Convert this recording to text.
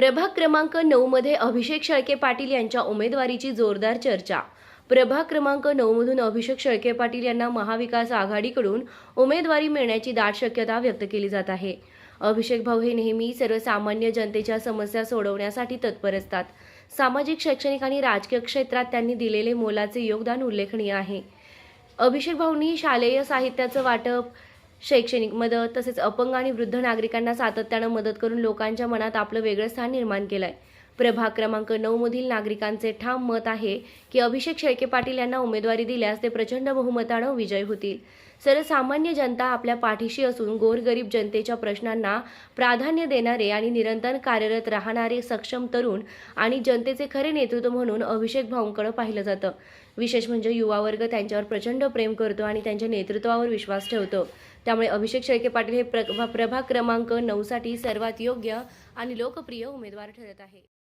प्रभाग क्रमांक नऊ मध्ये अभिषेक शेळके पाटील यांच्या उमेदवारीची जोरदार चर्चा. प्रभाग क्रमांक नऊ मधून अभिषेक शेळके पाटील यांना महाविकास आघाडीकडून उमेदवारी मिळण्याची दाट शक्यता व्यक्त केली जात आहे. अभिषेक भाऊ हे नेहमी सर्वसामान्य जनतेच्या समस्या सोडवण्यासाठी तत्पर असतात. सामाजिक शैक्षणिक आणि राजकीय क्षेत्रात त्यांनी दिलेले मोलाचे योगदान उल्लेखनीय आहे. अभिषेक भाऊंनी शालेय साहित्याचं वाटप शैक्षणिक मदत तसेच अपंग आणि वृद्ध नागरिकांना सातत्यानं मदत करून लोकांच्या मनात आपलं वेगळं स्थान निर्माण केलंय. प्रभाग क्रमांक नऊ मधील नागरिकांचे ठाम मत आहे की अभिषेक शेळके पाटील यांना उमेदवारी दिल्यास ते प्रचंड बहुमतानं विजय होतील. सर्वसामान्य जनता आपल्या पाठीशी असून गोरगरीब जनतेच्या प्रश्नांना प्राधान्य देणारे आणि निरंतर कार्यरत राहणारे सक्षम तरुण आणि जनतेचे खरे नेतृत्व म्हणून अभिषेक भाऊंकडे पाहिलं जातं. विशेष म्हणजे युवा वर्ग त्यांच्यावर प्रचंड प्रेम करतो आणि त्यांच्या नेतृत्वावर विश्वास ठेवतो. त्यामुळे अभिषेक शेळके पाटील हे प्रभा प्रभाग क्रमांक नऊसाठी सर्वात योग्य आणि लोकप्रिय उमेदवार ठरत आहे